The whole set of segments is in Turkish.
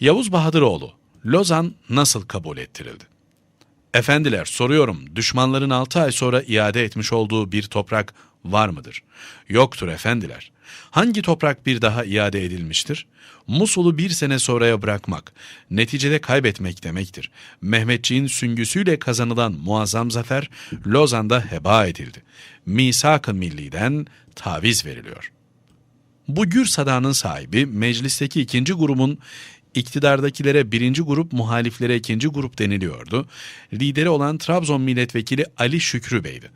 Yavuz Bahadıroğlu, Lozan nasıl kabul ettirildi? Efendiler soruyorum, düşmanların 6 ay sonra iade etmiş olduğu bir toprak var mıdır? Yoktur efendiler. Hangi toprak bir daha iade edilmiştir? Musul'u bir sene sonraya bırakmak, neticede kaybetmek demektir. Mehmetçiğin süngüsüyle kazanılan muazzam zafer, Lozan'da heba edildi. Misak-ı Milli'den taviz veriliyor. Bu gür sadanın sahibi meclisteki ikinci grubun iktidardakilere birinci grup, muhaliflere ikinci grup deniliyordu. Lideri olan Trabzon milletvekili Ali Şükrü Bey'di.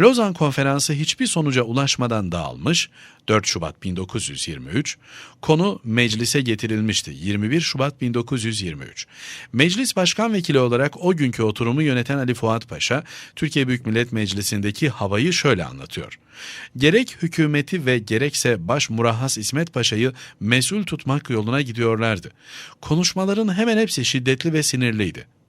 Lozan Konferansı hiçbir sonuca ulaşmadan dağılmış, 4 Şubat 1923, konu meclise getirilmişti 21 Şubat 1923. Meclis Başkan Vekili olarak o günkü oturumu yöneten Ali Fuat Paşa, Türkiye Büyük Millet Meclisi'ndeki havayı şöyle anlatıyor. Gerek hükümeti ve gerekse baş murahhas İsmet Paşa'yı mesul tutmak yoluna gidiyorlardı. Konuşmaların hemen hepsi şiddetli ve sinirliydi.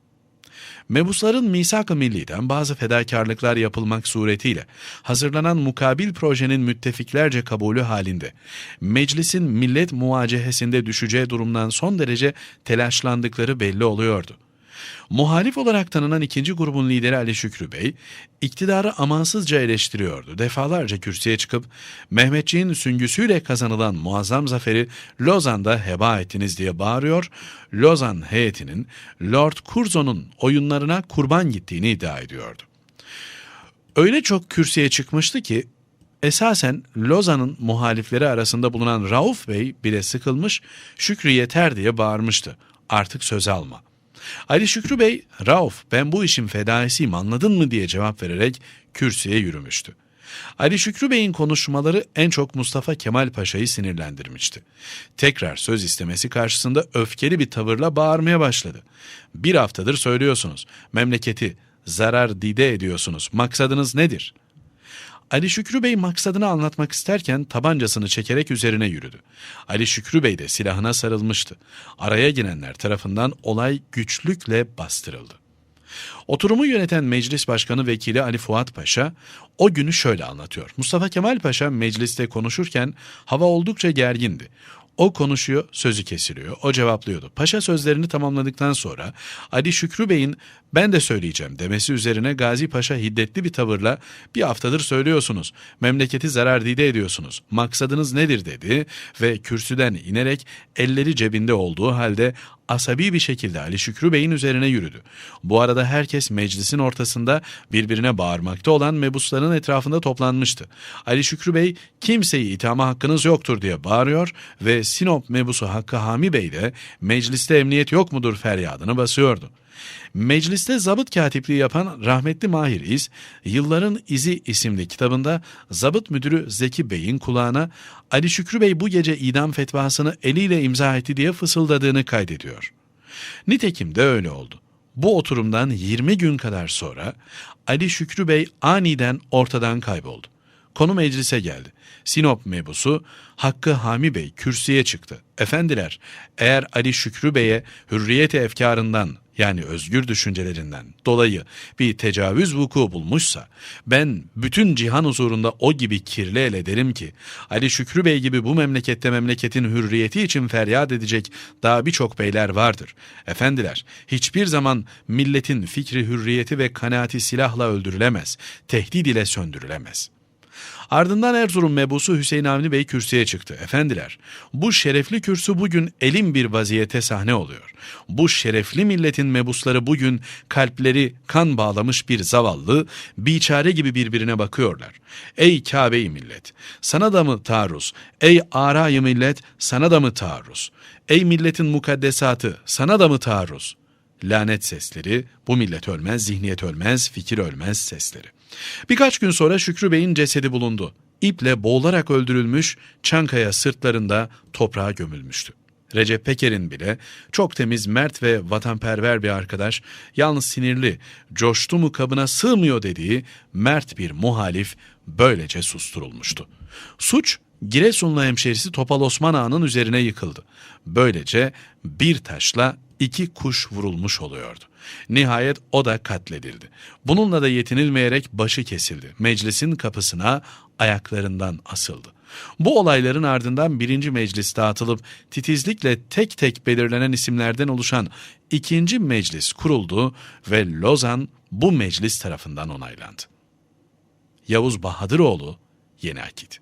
Mebusların misak-ı milliden bazı fedakarlıklar yapılmak suretiyle hazırlanan mukabil projenin müttefiklerce kabulü halinde meclisin millet muvacehesinde düşeceği durumdan son derece telaşlandıkları belli oluyordu. Muhalif olarak tanınan ikinci grubun lideri Ali Şükrü Bey, iktidarı amansızca eleştiriyordu. Defalarca kürsüye çıkıp Mehmetçiğin süngüsüyle kazanılan muazzam zaferi Lozan'da heba ettiniz diye bağırıyor. Lozan heyetinin Lord Curzon'un oyunlarına kurban gittiğini iddia ediyordu. Öyle çok kürsüye çıkmıştı ki Esasen Lozan'ın muhalifleri arasında bulunan Rauf Bey bile sıkılmış, Şükrü yeter diye bağırmıştı. Artık söz alma. Ali Şükrü Bey, Rauf ben bu işin fedaisiyim anladın mı diye cevap vererek kürsüye yürümüştü. Ali Şükrü Bey'in konuşmaları en çok Mustafa Kemal Paşa'yı sinirlendirmişti. Tekrar söz istemesi karşısında öfkeli bir tavırla bağırmaya başladı. Bir haftadır söylüyorsunuz, memleketi zarar dide ediyorsunuz, maksadınız nedir? Ali Şükrü Bey maksadını anlatmak isterken tabancasını çekerek üzerine yürüdü. Ali Şükrü Bey de silahına sarılmıştı. Araya girenler tarafından olay güçlükle bastırıldı. Oturumu yöneten Meclis Başkanı Vekili Ali Fuat Paşa o günü şöyle anlatıyor. Mustafa Kemal Paşa mecliste konuşurken hava oldukça gergindi. O konuşuyor, sözü kesiliyor. O cevaplıyordu. Paşa sözlerini tamamladıktan sonra Ali Şükrü Bey'in ben de söyleyeceğim demesi üzerine Gazi Paşa hiddetli bir tavırla bir haftadır söylüyorsunuz. Memleketi zarar dide ediyorsunuz. Maksadınız nedir dedi ve kürsüden inerek elleri cebinde olduğu halde asabi bir şekilde Ali Şükrü Bey'in üzerine yürüdü. Bu arada herkes meclisin ortasında birbirine bağırmakta olan mebusların etrafında toplanmıştı. Ali Şükrü Bey kimseyi ithama hakkınız yoktur diye bağırıyor ve Sinop mebusu Hakkı Hami Bey de mecliste emniyet yok mudur feryadını basıyordu. Mecliste zabıt katipliği yapan rahmetli Mahir İz, Yılların İzi isimli kitabında zabıt müdürü Zeki Bey'in kulağına Ali Şükrü Bey bu gece idam fetvasını eliyle imza etti diye fısıldadığını kaydediyor. Nitekim de öyle oldu. Bu oturumdan 20 gün kadar sonra Ali Şükrü Bey aniden ortadan kayboldu. Konu meclise geldi. Sinop mebusu Hakkı Hami Bey kürsüye çıktı. Efendiler, eğer Ali Şükrü Bey'e hürriyeti efkarından yani özgür düşüncelerinden dolayı bir tecavüz vuku bulmuşsa ben bütün cihan huzurunda o gibi kirli ele derim ki Ali Şükrü Bey gibi bu memlekette memleketin hürriyeti için feryat edecek daha birçok beyler vardır. Efendiler hiçbir zaman milletin fikri hürriyeti ve kanaati silahla öldürülemez, tehdit ile söndürülemez.'' Ardından Erzurum mebusu Hüseyin Avni Bey kürsüye çıktı. Efendiler, bu şerefli kürsü bugün elim bir vaziyete sahne oluyor. Bu şerefli milletin mebusları bugün kalpleri kan bağlamış bir zavallı, biçare gibi birbirine bakıyorlar. Ey Kabe-i millet, sana da mı taarruz? Ey arayı millet, sana da mı taarruz? Ey milletin mukaddesatı, sana da mı taarruz? Lanet sesleri, bu millet ölmez, zihniyet ölmez, fikir ölmez sesleri. Birkaç gün sonra Şükrü Bey'in cesedi bulundu. İple boğularak öldürülmüş, Çankaya sırtlarında toprağa gömülmüştü. Recep Peker'in bile çok temiz, mert ve vatanperver bir arkadaş, yalnız sinirli, coştu mu kabına sığmıyor dediği mert bir muhalif böylece susturulmuştu. Suç Giresunlu hemşerisi Topal Osman Ağa'nın üzerine yıkıldı. Böylece bir taşla iki kuş vurulmuş oluyordu. Nihayet o da katledildi. Bununla da yetinilmeyerek başı kesildi. Meclisin kapısına ayaklarından asıldı. Bu olayların ardından birinci meclis dağıtılıp titizlikle tek tek belirlenen isimlerden oluşan ikinci meclis kuruldu ve Lozan bu meclis tarafından onaylandı. Yavuz Bahadıroğlu Yeni Akit